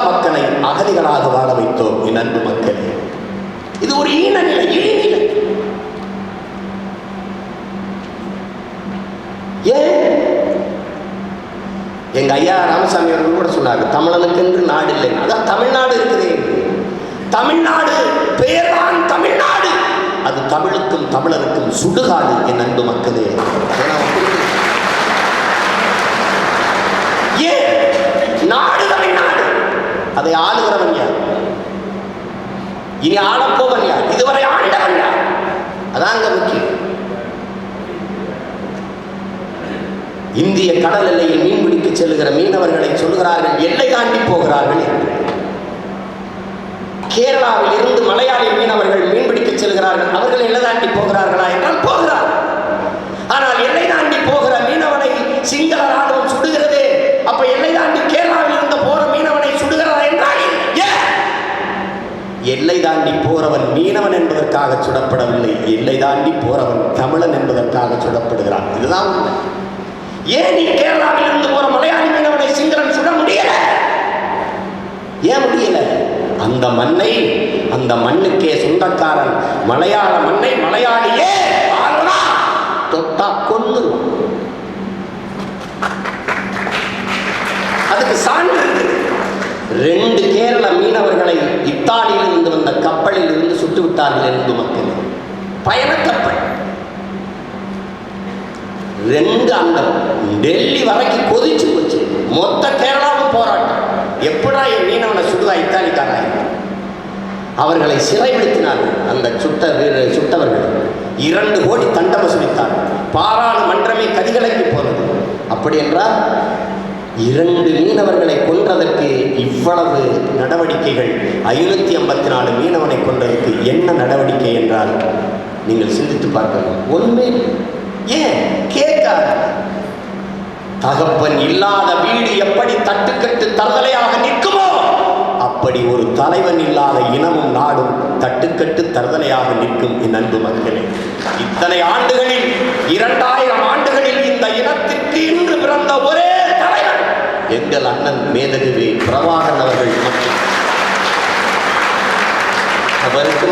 மக்களை அகதிகளாக வாழ வைத்தோம் என் அன்பு மக்களே. இது ஒரு ஈனநிலை இழிநிலை ஏன்? எங்க ஐயா ராமசாமி அவர்கள் கூட சொன்னாங்க தமிழனுக்கு என்று நாடு இல்லை. அதான் தமிழ்நாடு இருக்குதே. தமிழ்நாடு பெயர்தான் தமிழ்நாடு. அது தமிழுக்கும் தமிழருக்கும் சுடுகாடு என் அன்பு மக்களே. ஏன்னா வந்து- ஏன் நாடு தமிழ்நாடு அதை ஆளுகிறவன் யார்? இனி ஆளப்போவன் யார்? இதுவரை ஆண்டவன் யார்? அதான் அங்க முக்கியம். இந்திய கடல் எல்லையில் மீன் பிடிக்க செல்லுகிற மீனவர்களை சொல்கிறார்கள் எல்லை தாண்டி போகிறார்கள் கேரளாவில் இருந்து மலையாளி மீனவர்கள் மீன் பிடிக்க செல்கிறார்கள். அவர்கள் எல்லை தாண்டி போகிறார்களா என்றால் போகிறார்கள் ஆனால் எல்லை தாண்டி போகிற மீனவனை சிங்கள ராணுவம் சுடுகிறதே அப்ப எல்லை தாண்டி கேரளாவில் இருந்து போற மீனவனை சுடுகிறதா என்றால் ஏன் எல்லை தாண்டி போறவன் மீனவன் என்பதற்காக சுடப்படவில்லை. எல்லை தாண்டி போறவன் தமிழன் என்பதற்காக சுடப்படுகிறான். இதுதான் உண்மை. ஏன் நீ கேரளாவில் இருந்து போற மலையாளி மீனவனை சிங்களன் சுட முடியல? ஏன் முடியல? அந்த மண்ணை அந்த மண்ணுக்கே சொந்தக்காரன் மலையாள மண்ணை மலையாளியே தொட்டா கொன்னுருவான் அதுக்கு சான்று ரெண்டு கேரள மீனவர்கள் இத்தாலியில் இருந்து வந்த கப்பலில் இருந்து சுட்டு என்று மக்கள். பயணக்கப்பல் ரெண்டு அந்த டெல்லி வரைக்கும் கொதிச்சு போச்சு. மொத்த கேரளாவும் போராட்டம். எப்படா என் மீனவனை சுடுதா இத்தாலிக்காரா அவர்களை சிறைப்படுத்தினார்கள் அந்த சுட்ட வீரரை சுட்டவர்கள். இரண்டு கோடி தண்டம் வசூலித்தார் பாராளுமன்றமே கதிகளைக்கு போனது. அப்படி என்றால் இரண்டு மீனவர்களை கொன்றதற்கு இவ்வளவு நடவடிக்கைகள்? ஐநூத்தி ஐம்பத்தி நாலு மீனவனை கொன்றதற்கு என்ன நடவடிக்கை என்றால் நீங்கள் சிந்தித்து பார்க்கலாம். ஒன்றுமே ஏன்? கேட்காத. தகப்பன் இல்லாத வீடு எப்படி தட்டுக்கட்டு தருதலையாக நிற்குமோ அப்படி ஒரு தலைவன் இல்லாத இனமும் நாடும் தட்டுக்கட்டு தருதலையாக நிற்கும் என் அன்பு மக்களே. இத்தனை ஆண்டுகளில் இரண்டாயிரம் அண்ணன் மேதகுவே பிரபாகரன் அவர்கள் அவருக்கு